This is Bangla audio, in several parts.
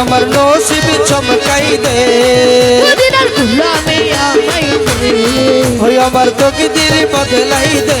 আমার নসিব চমকাই দে। আমার তকদির বদলাই দে।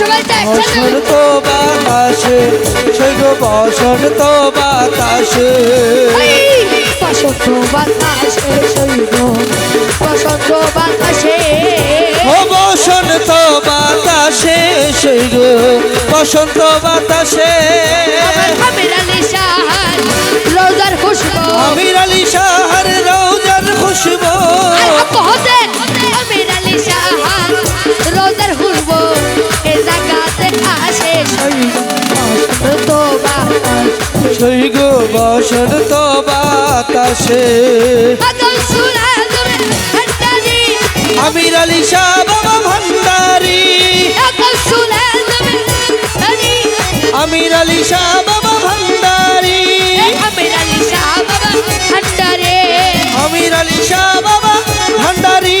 বসন্ত বাতাসে সেই বসন্ত বাতাসে। বসন্ত বাতাসে শৈব বসন্ত বাতাসে। ও বসন্ত বাতাসে সেই বসন্ত বাতাসে। রোজার খুশবু। বাতাস। সেই গো বসন্ত বাতাসে আমির আলী শাহ বাবা ভান্ডারি আমির আলী শাহ বাবা ভান্ডারি আমির আলী শাহ বাবা হন্ডারে আমির আলী শাহ বাবা ভান্ডারি।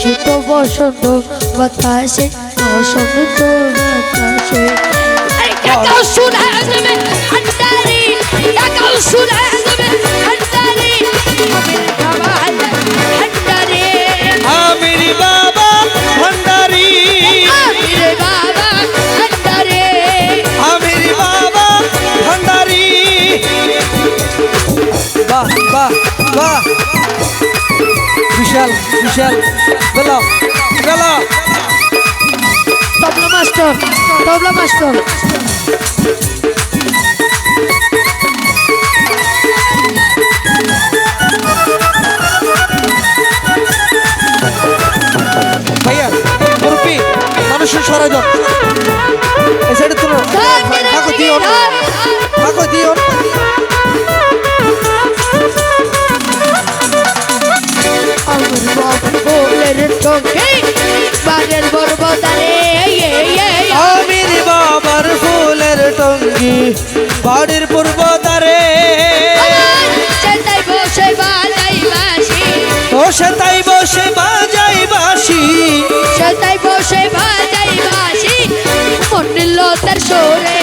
শীত বসন্ত বাতাসে বসন্ত বাতাসে আমির বাবা আমির বাবা ভান্ডারি আমির বাবা হান্ডারি আমির বাবা ভান্ডারি বাহ বাহ বাহ। বিশাল বিশাল। গেল গেল তবলা মাস্টার তবলা মাস্টার ভাইয়া মুরব্বী মানুষের সরাজন এই সাইডে তোলো থাকো দিও থাকো দিও বলের চোখে বাগের বর্বদারে আমির বাবার ফুলের টঙ্গি বাড়ির পূর্ব সেটাই বসে বাজাই বাসি ও সে তাই বসে বাজাই বাসি সেটাই বসে বাজাই বাসি মন্ডিল তার সোরে